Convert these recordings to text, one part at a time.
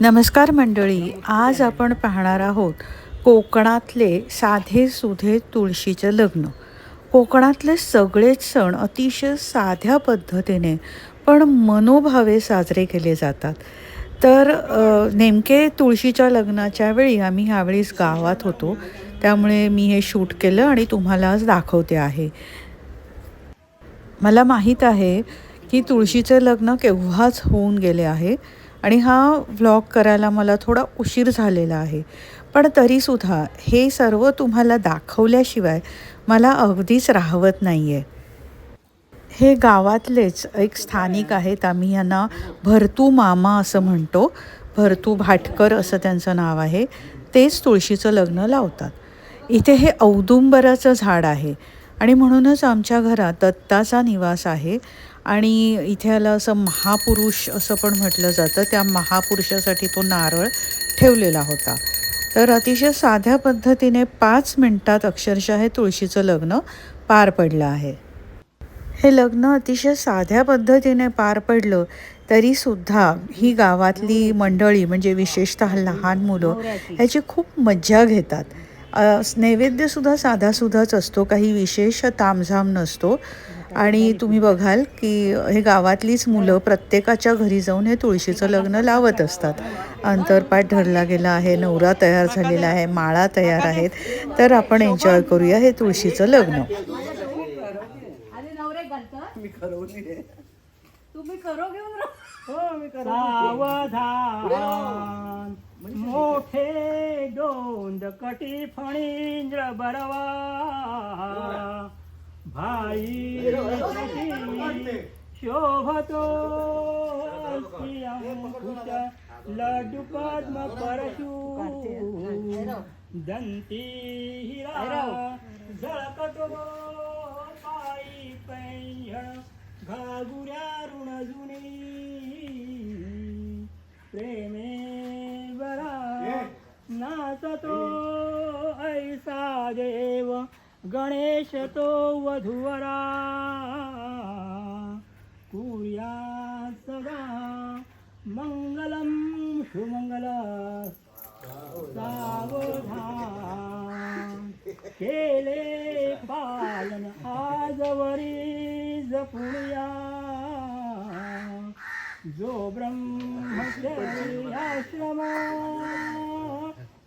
नमस्कार मंडळी आज आपण पाहणार आहोत कोकणातले साधे सुधे तुळशीचं लग्न. कोकणातले सगळेच सण अतिशय साध्या पद्धतीने पण मनोभावे साजरे केले जातात. तर नेमके तुळशीच्या लग्नाच्या वेळी आम्ही ह्यावेळीस गावात होतो. त्यामुळे मी हे शूट केलं आणि तुम्हाला आज दाखवते आहे. मला माहीत आहे की तुळशीचे लग्न केव्हाच होऊन गेले आहे. आणि हा व्लॉग करायला मला थोडा उशीर झालेला आहे. पण तरीसुद्धा हे सर्व तुम्हाला दाखवल्याशिवाय मला अगदीच राहवत नाही आहे हे गावातलेच एक स्थानिक आहेत. आम्ही यांना भरतू मामा असं म्हणतो. भरतू भाटकर असं त्यांचं नाव आहे. तेच तुळशीचं लग्न लावतात. इथे हे औदुंबराचं झाड आहे. आणि म्हणूनच आमच्या घरात दत्ताचा निवास आहे. आणि इथे याला असं महापुरुष असं पण म्हटलं जातं. त्या महापुरुषासाठी तो नारळ ठेवलेला होता. तर अतिशय साध्या पद्धतीने पाच मिनिटात अक्षरशः हे तुळशीचं लग्न पार पडलं आहे. हे लग्न अतिशय साध्या पद्धतीने पार पडलं तरीसुद्धा ही गावातली मंडळी म्हणजे विशेषतः लहान मुलं ह्याची खूप मज्जा घेतात. नैवेद्यसुद्धा साधासुधाच असतो. काही विशेष तामझाम नसतो. आणि तुम्ही बघाल की हे गावातलीच मुलं प्रत्येकाच्या घरी जाऊन हे तुळशीचं लग्न लावत असतात. अंतरपाठ धरला गेला आहे नवरा तयार झालेला आहे माळा तयार आहेत. तर आपण एन्जॉय करूया हे तुळशीचं लग्न. आणि नवरे घालतं मी ठरवली आहे तुम्ही करो घेऊन राहा. हो मी सावधान मोठे दोंद कटी फणींद्र बरवा भाई शोभतो. अस्ति अंकुश लड्डू पद्म परशु. दंती हिरा झळकतो पायी पैंजण. घागुऱ्या ऋण जुनी. प्रेमे बरा नाचतो ऐसा देव. गणेश तो वधूवरा. कुर्या सदा मङ्गलं सुमंगल सावधान. केले पालन आजवरी जपुया जो ब्रह्मचर्याश्रम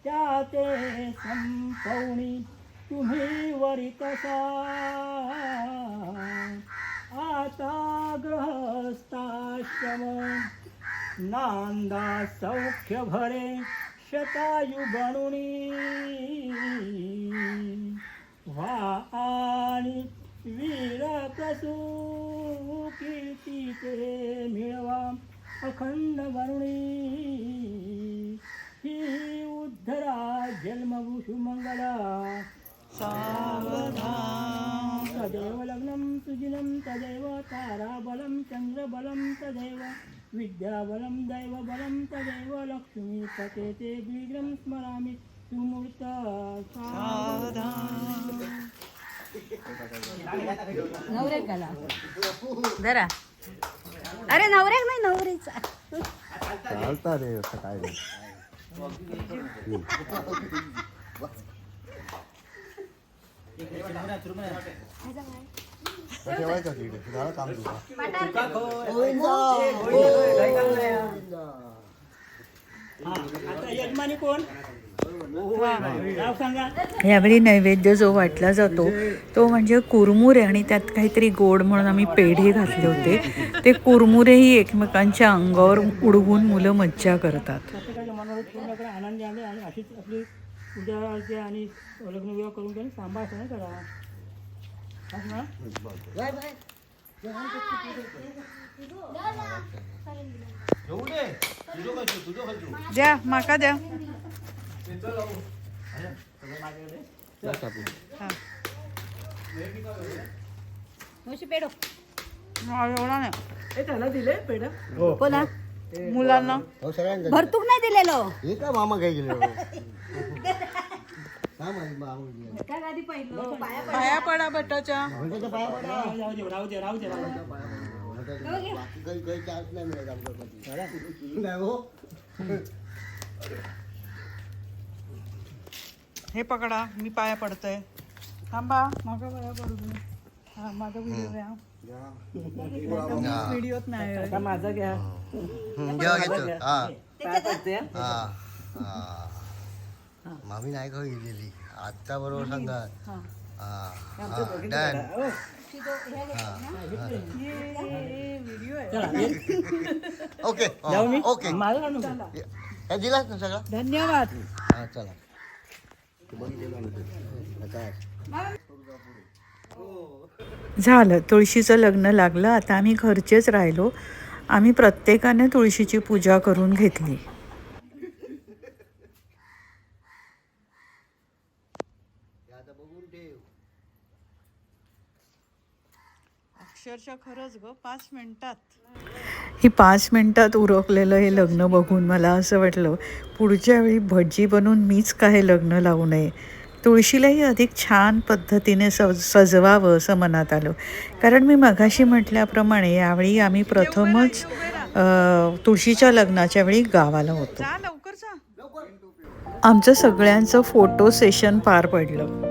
त्या ते संपवणी तुम्ही वरितसा आता ग्रहस्ताश्रम नांदा सौख्य भरे शतायु बणुनी वा आणि वीर कसू कीर्ती ते मिळवा अखंड वरुणी। ही उद्धरा जन्मभूषु मंगला। सावधान। तदेव लग्नं सुजिनं तदेव ताराबलं चन्द्रबलं तदेव विद्याबलं दैवबलं तदेव लक्ष्मीपते ते शीघ्रं स्मरामि सुमूर्त नवऱ्याक घाला जरा अरे नवऱ्याक नाही नवरीचा. चालता रे काय रे ठेवायचा तिकडे झालं काम तुझं यावेळी नैवेद्य जो वाटला जातो तो म्हणजे कुरमुरे आणि त्यात काहीतरी गोड म्हणून आम्ही पेढे घातले होते. ते कुरमुरेही एकमेकांच्या अंगावर उडवून मुलं मज्जा करतात. आले आणि लग्न विवाह करून घेऊन सांभाळायचं करा. असं ना? द्या माका द्या. पेडो एवढा नाही. हे त्याला दिले पेढ. कोणा मुलांना. हो सगळ्यांना भरतूक नाही दिलेलो. हे काय मामा काय गेले? पाया पाया पडा काही काही नाही हो. हे पकडा मी पाया पडतोय. थांबा. माझा पाया पडू दे. हा माझा व्हिडिओ व्हिडिओत नाही आता माझा घ्या. घ्या घेतो. हा. काय करते? हा. हा. मामी नाही का गेलेली? आत्ता बरोबर सांगा. हा. हा. ओके. ओके. माझा आणून दे. हे दिलास ना सगळं? धन्यवाद. हा चला. झालं. तुळशीचं लग्न लागलं. आता आम्ही घरचेच राहिलो. आम्ही प्रत्येकाने तुळशीची पूजा करून घेतली. अक्षरशः खरंच ग पाच मिनिटात. ही पाच मिनिटात उरकलेलं हे लग्न बघून मला असं वाटलं पुढच्या वेळी भजी बनवून मीच का हे लग्न लावू नये. तुळशीलाही अधिक छान पद्धतीने सज सजवावं असं मनात आलं. कारण मी मगाशी म्हटल्याप्रमाणे यावेळी आम्ही प्रथमच तुळशीच्या लग्नाच्या वेळी गावाला होतो. आमचं सगळ्यांचं फोटो सेशन पार पडलं.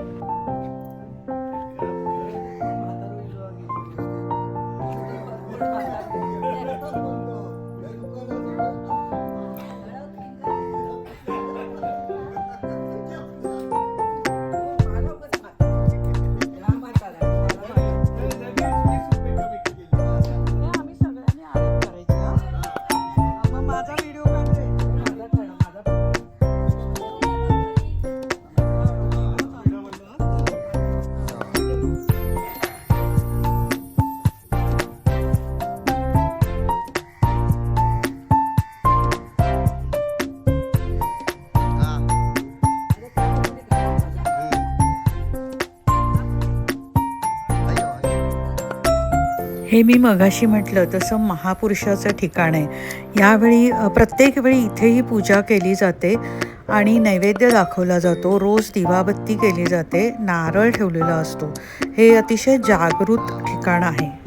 हे मी मगाशी म्हटलं तसं महापुरुषाचं ठिकाण आहे. यावेळी प्रत्येक वेळी इथेही पूजा केली जाते आणि नैवेद्य दाखवला जातो. रोज दिवाबत्ती केली जाते. नारळ ठेवलेला असतो. हे अतिशय जागृत ठिकाण आहे.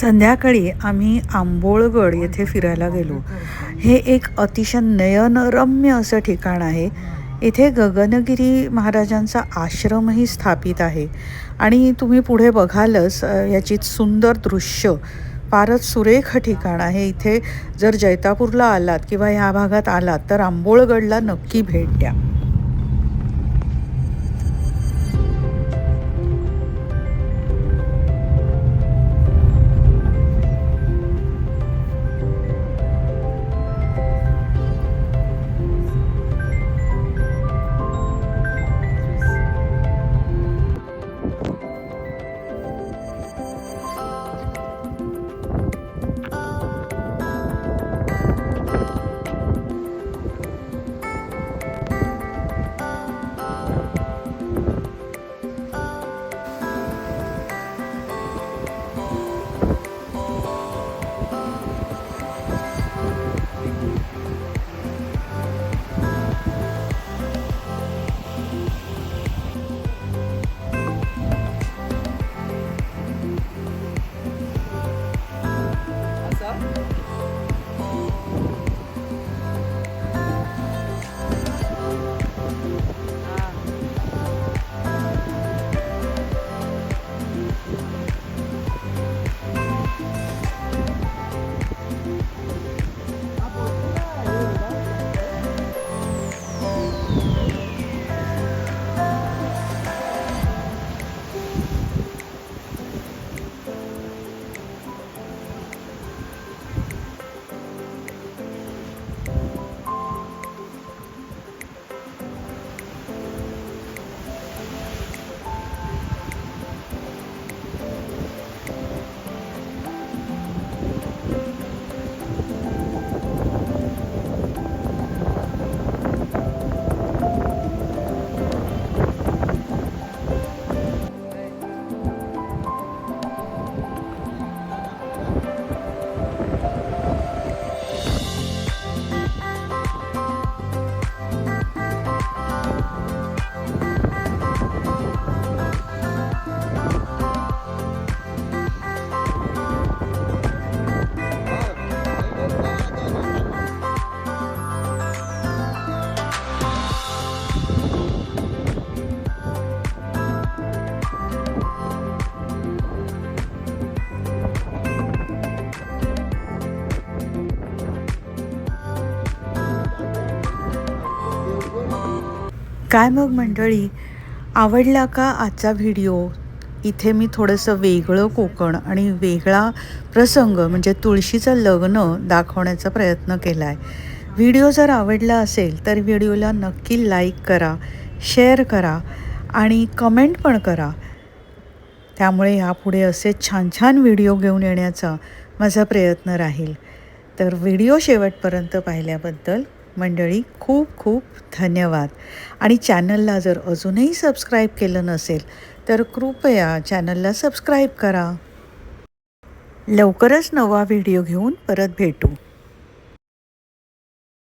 संध्याकाळी आम्ही आंबोळगड येथे फिरायला गेलो. हे एक अतिशय नयनरम्य असं ठिकाण आहे. इथे गगनगिरी महाराजांचा आश्रमही स्थापित आहे. आणि तुम्ही पुढे बघालच याची सुंदर दृश्य. फारच सुरेख ठिकाण आहे. इथे जर जैतापूरला आलात किंवा ह्या भागात आलात तर आंबोळगडला नक्की भेट द्या. काय मग मंडळी? आवडला का आजचा व्हिडिओ? इथे मी थोडंसं वेगळं कोकण आणि वेगळा प्रसंग म्हणजे तुळशीचं लग्न दाखवण्याचा प्रयत्न केला आहे व्हिडिओ जर आवडला असेल तर व्हिडिओला नक्की लाईक करा शेअर करा आणि कमेंट पण करा. त्यामुळे यापुढे असे छान छान व्हिडिओ घेऊन येण्याचा माझा प्रयत्न राहील. तर व्हिडिओ शेवटपर्यंत पाहिल्याबद्दल मंडळी खूप खूप धन्यवाद. आणि चॅनलला जर अजूनही सबस्क्राईब केलं नसेल तर कृपया चॅनलला सबस्क्राईब करा. लवकरच नवा व्हिडिओ घेऊन परत भेटू.